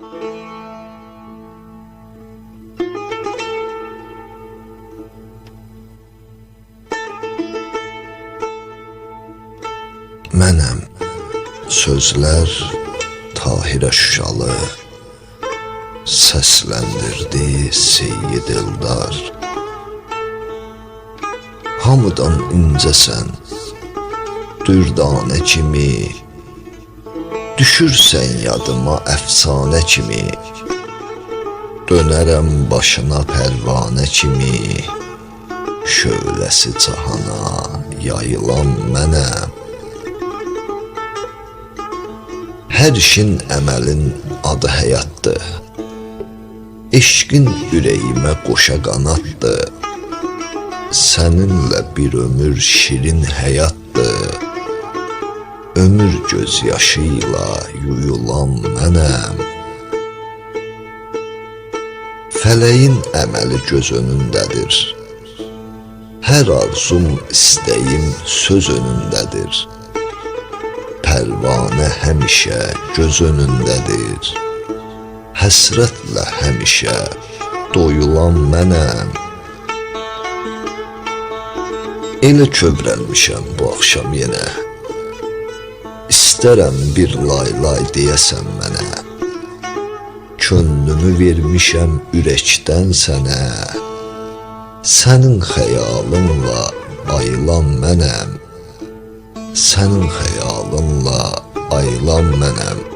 Mənəm sözlər Tahirə Şuşalı səsləndirdi Seyyid Eldar. Hamıdan incəsən dürdanə kimi Düşürsən yadıma əfsanə kimi Dönərəm başına pərvanə kimi Şöləsi cahana yayılan mənəm Hər işin əməlin adı həyatdır. Eşqin ürəyimə qoşa qanatdır. Səninlə bir ömür şirin həyatdır. Ömür göz yaşıyla yuyulan mənəm. Fələyin əməli göz önündədir. Hər arzum, istəyim söz önündədir. Pərvanə həmişə göz önündədir. Həsrətlə həmişə doyulan mənəm. Elə kövrəlmişəm bu axşam yenə. İstərəm bir lay lay deyəsən mənə. Könlümü vermişəm ürəkdən sənə. Sənin xəyalınla ayılan mənəm. Sənin xəyalınla ayılan mənəm.